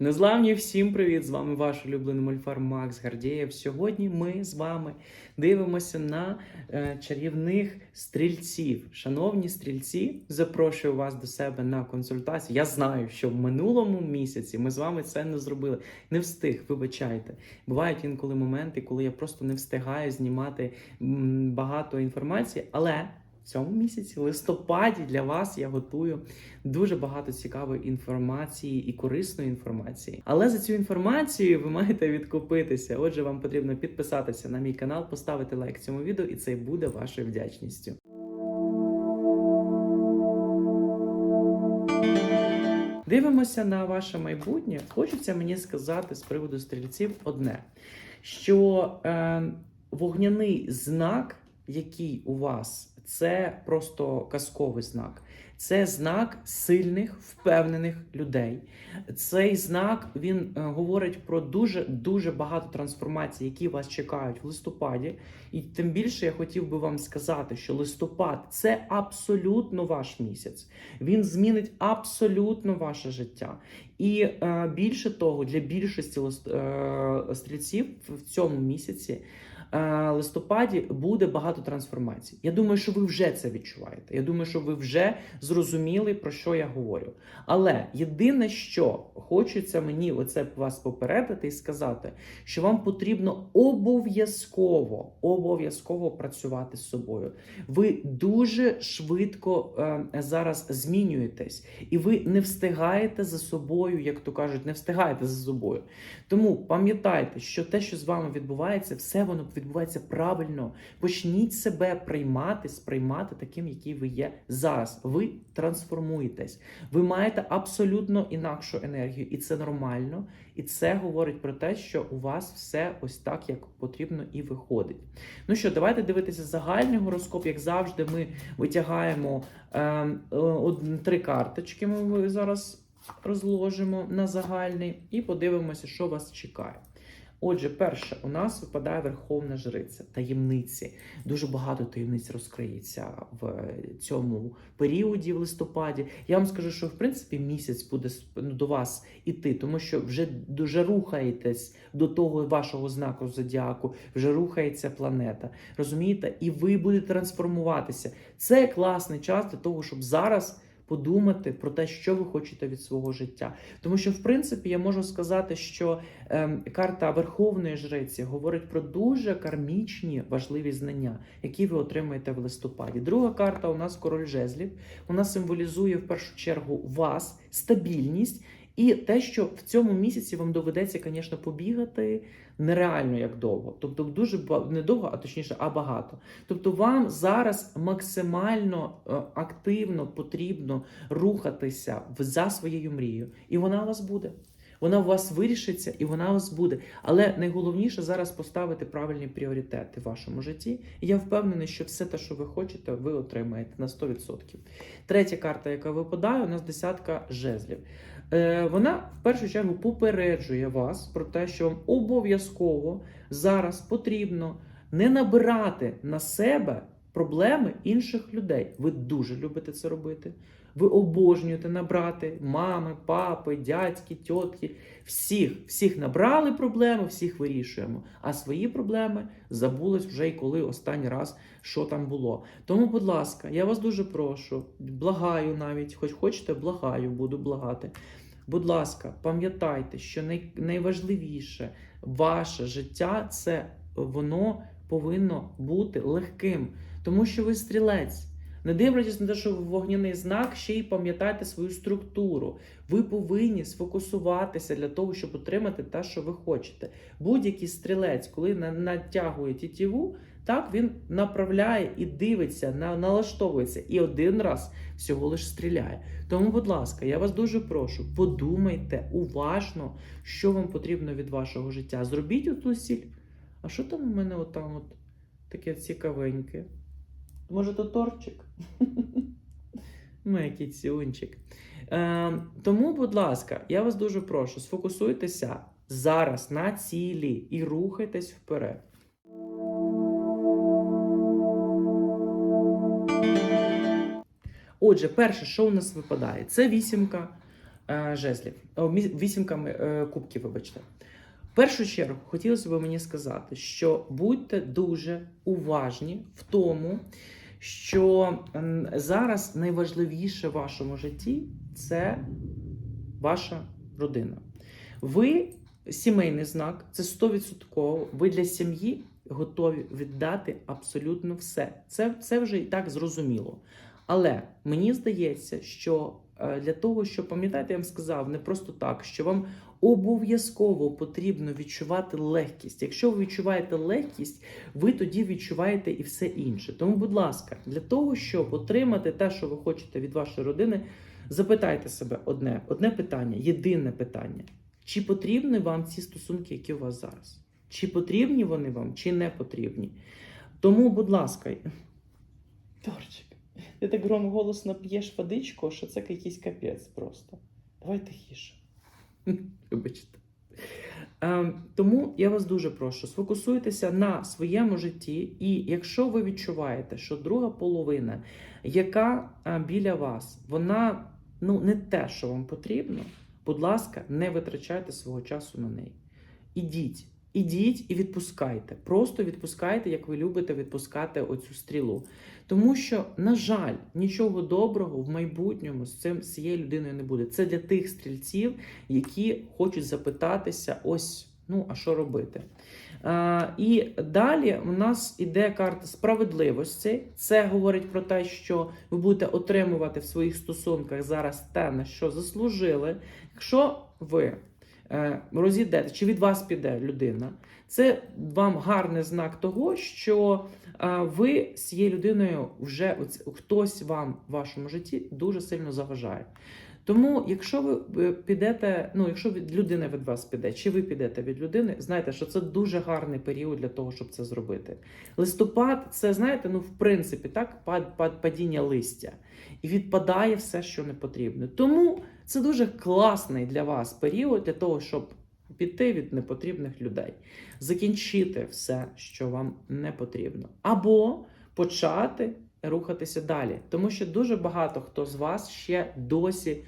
Незламні, всім привіт! З вами ваш улюблений мольфар Макс Гардієв. Сьогодні ми з вами дивимося на е, чарівних стрільців. Шановні стрільці, запрошую вас до себе на консультацію. Я знаю, що в минулому місяці ми з вами це не зробили. Не встиг, вибачайте. Бувають інколи моменти, коли я просто не встигаю знімати багато інформації, але. Цьому місяці, листопаді, для вас я готую дуже багато цікавої інформації і корисної інформації. Але за цю інформацію ви маєте відкупитися. Отже, вам потрібно підписатися на мій канал, поставити лайк цьому відео, і це буде вашою вдячністю. Дивимося на ваше майбутнє. Хочеться мені сказати з приводу стрільців одне: що е, вогняний знак, який у вас, це просто казковий знак. Це знак сильних, впевнених людей. Цей знак він е, говорить про дуже дуже багато трансформацій, які вас чекають в листопаді. І тим більше я хотів би вам сказати, що листопад це абсолютно ваш місяць. Він змінить абсолютно ваше життя. І е, більше того, для більшості лист, е, стрільців в цьому місяці. Е, Листопаді буде багато трансформацій. Я думаю, що ви вже це відчуваєте. Я думаю, що ви вже зрозуміли, про що я говорю. Але єдине, що хочеться мені оце вас попередити і сказати, що вам потрібно обов'язково обов'язково працювати з собою. Ви дуже швидко е, зараз змінюєтесь, і ви не встигаєте за собою, як то кажуть, не встигаєте за собою. Тому пам'ятайте, що те, що з вами відбувається, все воно відбувається правильно. Почніть себе приймати, сприймати таким, який ви є зараз. Ви трансформуєтесь. Ви маєте абсолютно інакшу енергію, і це нормально. І це говорить про те, що у вас все ось так, як потрібно, і виходить. Ну що, давайте дивитися загальний гороскоп. Як завжди, ми витягаємо е, е, три карточки. Ми зараз розложимо на загальний і подивимося, що вас чекає. Отже, перше, у нас випадає Верховна Жриця, таємниці. Дуже багато таємниць розкриється в цьому періоді, в листопаді. Я вам скажу, що в принципі місяць буде ну, до вас іти, тому що вже дуже рухаєтесь до того вашого знаку зодіаку, вже рухається планета. Розумієте? І ви будете трансформуватися. Це класний час для того, щоб зараз подумати про те, що ви хочете від свого життя. Тому що, в принципі, я можу сказати, що е, карта Верховної Жриці говорить про дуже кармічні важливі знання, які ви отримаєте в листопаді. Друга карта у нас король жезлів. Вона символізує в першу чергу вас, стабільність. І те, що в цьому місяці вам доведеться, звісно, побігати нереально як довго. Тобто дуже не довго, а точніше, а багато. Тобто вам зараз максимально е, активно потрібно рухатися за своєю мрією. І вона у вас буде. Вона у вас вирішиться і вона у вас буде. Але найголовніше зараз поставити правильні пріоритети в вашому житті. І я впевнений, що все те, що ви хочете, ви отримаєте на 100%. Третя карта, яка випадає, у нас десятка жезлів. Е, вона в першу чергу попереджує вас про те, що вам обов'язково зараз потрібно не набирати на себе проблеми інших людей. Ви дуже любите це робити. Ви обожнюєте набрати мами, папи, дядьки, тітки. Всіх, всіх набрали проблеми, всіх вирішуємо. А свої проблеми забулись вже й коли останній раз, що там було. Тому, будь ласка, я вас дуже прошу, благаю навіть, хоч хочете, благаю, буду благати. Будь ласка, пам'ятайте, що най, найважливіше ваше життя це воно повинно бути легким, тому що ви стрілець. Не дивлячись на те, що вогняний знак, ще й пам'ятайте свою структуру. Ви повинні сфокусуватися для того, щоб отримати те, що ви хочете. Будь-який стрілець, коли на- натягує тітіву, так він направляє і дивиться, налаштовується, і один раз всього лиш стріляє. Тому, будь ласка, я вас дуже прошу, подумайте уважно, що вам потрібно від вашого життя. Зробіть оту сіль. А що там у мене отам от таке цікавеньке? Може, то торчик? Ну, який. Е, тому, будь ласка, я вас дуже прошу, сфокусуйтеся зараз на цілі і рухайтесь вперед. Отже, перше, що у нас випадає, це вісімка е, жезлів, о, вісімка е, кубків, вибачте. В першу чергу хотілося б мені сказати, що будьте дуже уважні в тому, що зараз найважливіше в вашому житті це ваша родина. Ви сімейний знак, це 100%. Ви для сім'ї готові віддати абсолютно все. Це, це вже і так зрозуміло. Але мені здається, що для того, щоб пам'ятаєте, я вам сказав не просто так, що вам обов'язково потрібно відчувати легкість. Якщо ви відчуваєте легкість, ви тоді відчуваєте і все інше. Тому, будь ласка, для того, щоб отримати те, що ви хочете від вашої родини, запитайте себе одне, одне питання, єдине питання: чи потрібні вам ці стосунки, які у вас зараз? Чи потрібні вони вам, чи не потрібні? Тому, будь ласка, Торчик, ти так громоголосно п'єш водичку, що це якийсь капець просто. Давай тихіше. Вибачте. Ем, тому я вас дуже прошу, сфокусуйтеся на своєму житті, і якщо ви відчуваєте, що друга половина, яка е, біля вас, вона ну, не те, що вам потрібно, будь ласка, не витрачайте свого часу на неї. Ідіть, ідіть і відпускайте. Просто відпускайте, як ви любите відпускати оцю стрілу. Тому що, на жаль, нічого доброго в майбутньому з цим з цією людиною не буде. Це для тих стрільців, які хочуть запитатися: ось, ну а що робити? А, і далі у нас іде карта справедливості. Це говорить про те, що ви будете отримувати в своїх стосунках зараз те, на що заслужили. Якщо ви розійдете, чи від вас піде людина, це вам гарний знак того, що е, ви з цією людиною вже хтось вам в вашому житті дуже сильно заважає. Тому, якщо ви е, підете, ну якщо від людина від вас піде, чи ви підете від людини, знайте, що це дуже гарний період для того, щоб це зробити. Листопад, це знаєте, ну в принципі, так, пад, пад, падіння листя, і відпадає все, що не потрібно. Тому це дуже класний для вас період для того, щоб піти від непотрібних людей, закінчити все, що вам не потрібно, або почати рухатися далі. Тому що дуже багато хто з вас ще досі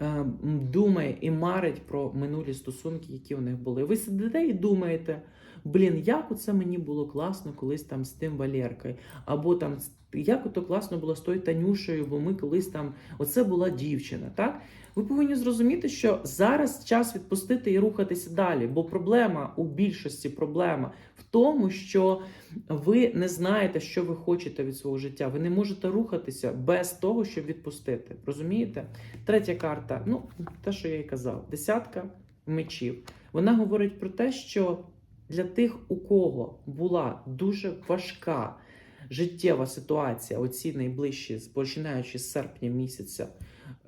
е, думає і марить про минулі стосунки, які у них були. Ви сидите і думаєте. Блін, як оце мені було класно колись там з тим Валеркою, або там як ото класно було з тою Танюшею, бо ми колись там, оце була дівчина, так? Ви повинні зрозуміти, що зараз час відпустити і рухатися далі. Бо проблема у більшості проблема в тому, що ви не знаєте, що ви хочете від свого життя. Ви не можете рухатися без того, щоб відпустити. Розумієте? Третя карта, ну те, що я і казав, десятка мечів. Вона говорить про те, що для тих, у кого була дуже важка життєва ситуація, оці найближчі, починаючи з серпня місяця,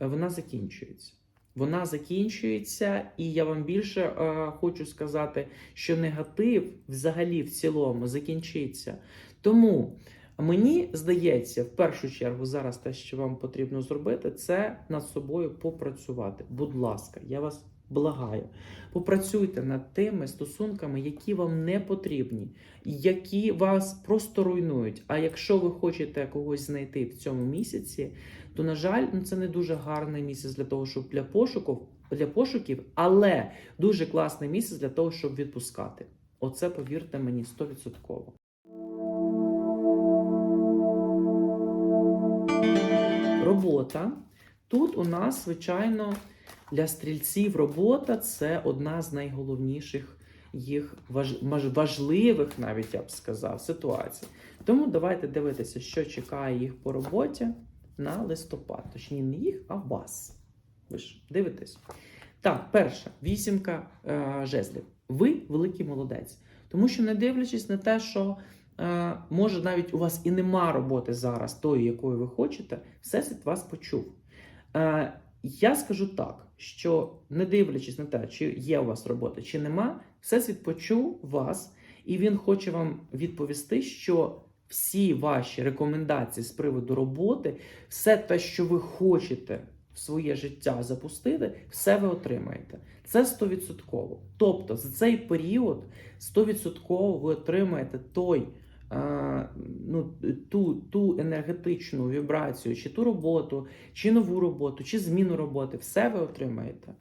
е, вона закінчується. Вона закінчується, і я вам більше е, хочу сказати, що негатив взагалі в цілому закінчиться. Тому мені здається, в першу чергу, зараз те, що вам потрібно зробити, це над собою попрацювати. Будь ласка, я вас благаю. Попрацюйте над тими стосунками, які вам не потрібні, які вас просто руйнують. А якщо ви хочете когось знайти в цьому місяці, то на жаль, ну це не дуже гарний місяць для того, щоб для пошуків, для пошуків, але дуже класний місяць для того, щоб відпускати. Оце повірте мені 100%. Робота. Тут у нас, звичайно, для стрільців робота це одна з найголовніших їх важ- важливих, навіть я б сказав, ситуацій. Тому давайте дивитися, що чекає їх по роботі на листопад. Точніше, не їх, а вас. Ви ж дивитесь. Так, перша вісімка е, жезлів. Ви великий молодець. Тому що, не дивлячись на те, що е, може навіть у вас і нема роботи зараз, тої, якої ви хочете, всесвіт вас почув. Е, я скажу так, що не дивлячись на те, чи є у вас робота, чи нема, всесвіт почув вас, і він хоче вам відповісти, що всі ваші рекомендації з приводу роботи, все те, що ви хочете в своє життя запустити, все ви отримаєте. Це 100%. Тобто за цей період 100% ви отримаєте той ну, ту, ту енергетичну вібрацію, чи ту роботу, чи нову роботу, чи зміну роботи, все ви отримаєте.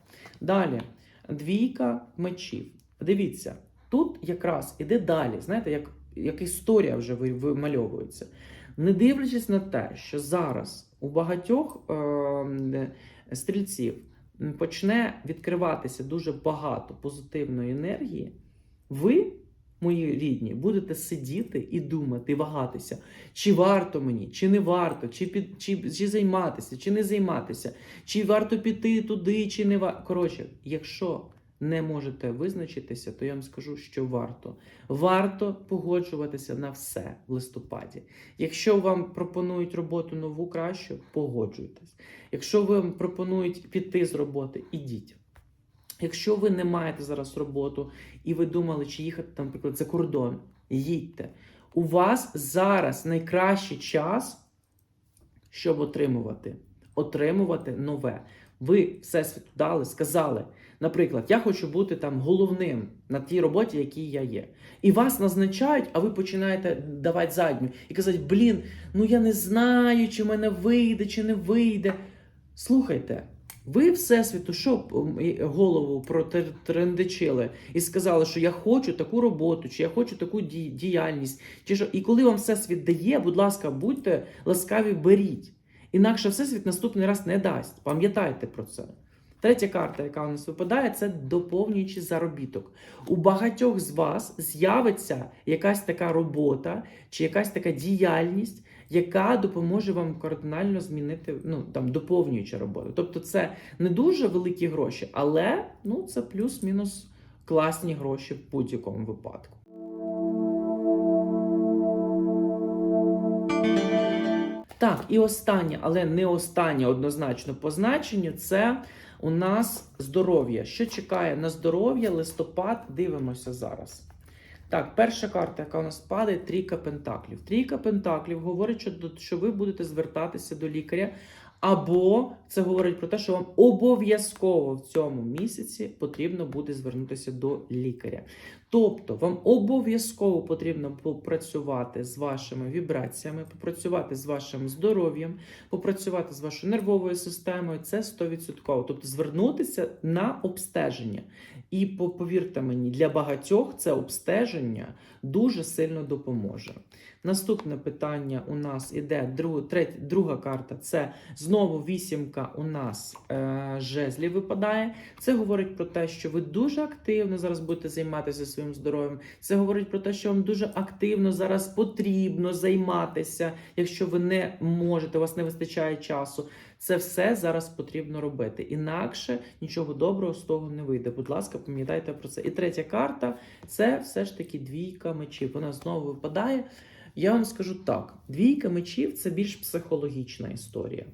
Далі, двійка мечів. Дивіться, тут якраз іде далі, знаєте, як, як історія вже вимальовується. Не дивлячись на те, що зараз у багатьох е, стрільців почне відкриватися дуже багато позитивної енергії, ви, мої рідні, будете сидіти і думати, вагатися, чи варто мені, чи не варто, чи, під, чи, чи займатися, чи не займатися, чи варто піти туди, чи не варто. Коротше, якщо не можете визначитися, то я вам скажу, що варто. Варто погоджуватися на все в листопаді. Якщо вам пропонують роботу нову кращу, погоджуйтесь. Якщо вам пропонують піти з роботи, ідіть. Якщо ви не маєте зараз роботу і ви думали, чи їхати, там, наприклад, за кордон, їдьте. У вас зараз найкращий час, щоб отримувати. Отримувати нове. Ви всесвіту дали, сказали, наприклад, я хочу бути там головним на тій роботі, якій я є. І вас назначають, а ви починаєте давати задню і казати, блін, ну я не знаю, чи мене вийде, чи не вийде. Слухайте, ви Всесвіту, що голову протрендичили і сказали, що я хочу таку роботу, чи я хочу таку діяльність, чи що. І коли вам Всесвіт дає, будь ласка, будьте ласкаві, беріть. Інакше Всесвіт наступний раз не дасть. Пам'ятайте про це. Третя карта, яка у нас випадає, це доповнюючий заробіток. У багатьох з вас з'явиться якась така робота чи якась така діяльність, яка допоможе вам кардинально змінити ну там доповнююча робота. Тобто, це не дуже великі гроші, але ну це плюс-мінус класні гроші в будь-якому випадку. Так, і останнє, але не останнє однозначно по значенню, це у нас здоров'я. Що чекає на здоров'я листопад? Дивимося зараз. Так, перша карта, яка у нас падає, трійка пентаклів. Трійка пентаклів говорить, що, ви будете звертатися до лікаря, або це говорить про те, що вам обов'язково в цьому місяці потрібно буде звернутися до лікаря. Тобто, вам обов'язково потрібно попрацювати з вашими вібраціями, попрацювати з вашим здоров'ям, попрацювати з вашою нервовою системою. Це 100%. Тобто звернутися на обстеження. І повірте мені, для багатьох це обстеження дуже сильно допоможе. Наступне питання у нас іде друг, третя, друга карта. Це знову вісімка у нас е, жезлів випадає. Це говорить про те, що ви дуже активно зараз будете займатися своїм здоров'ям. Це говорить про те, що вам дуже активно зараз потрібно займатися, якщо ви не можете, у вас не вистачає часу. Це все зараз потрібно робити. Інакше нічого доброго з того не вийде. Будь ласка, пам'ятайте про це. І третя карта це все ж таки двійка мечів. Вона знову випадає. Я вам скажу так: двійка мечів це більш психологічна історія.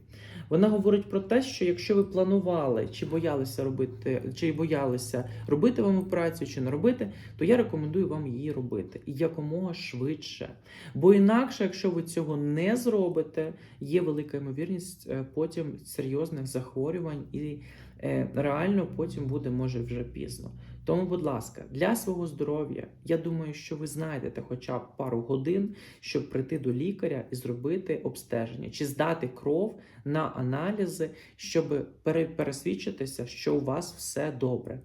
Вона говорить про те, що якщо ви планували чи боялися робити, чи боялися робити вам операцію, чи не робити, то я рекомендую вам її робити і якомога швидше. Бо інакше, якщо ви цього не зробите, є велика ймовірність е, потім серйозних захворювань, і е, реально потім буде може вже пізно. Тому, будь ласка, для свого здоров'я, я думаю, що ви знайдете хоча б пару годин, щоб прийти до лікаря і зробити обстеження, чи здати кров на аналізи, щоб пере- пересвідчитися, що у вас все добре.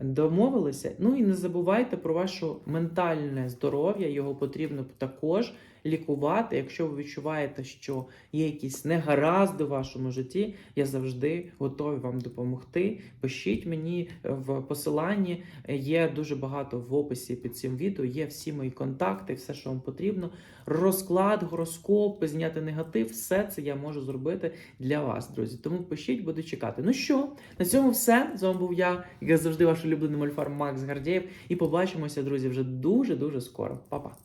Домовилися? Ну і не забувайте про ваше ментальне здоров'я, його потрібно також лікувати. Якщо ви відчуваєте, що є якісь негаразди в вашому житті, я завжди готовий вам допомогти. Пишіть мені в посиланні, є дуже багато в описі під цим відео, є всі мої контакти, все, що вам потрібно. Розклад, гороскоп, зняти негатив, все це я можу зробити для вас, друзі. Тому пишіть, буду чекати. Ну що, на цьому все. З вами був я, як завжди, ваш улюблений мольфар Макс Гардєєв. І побачимося, друзі, вже дуже-дуже скоро. Па-па!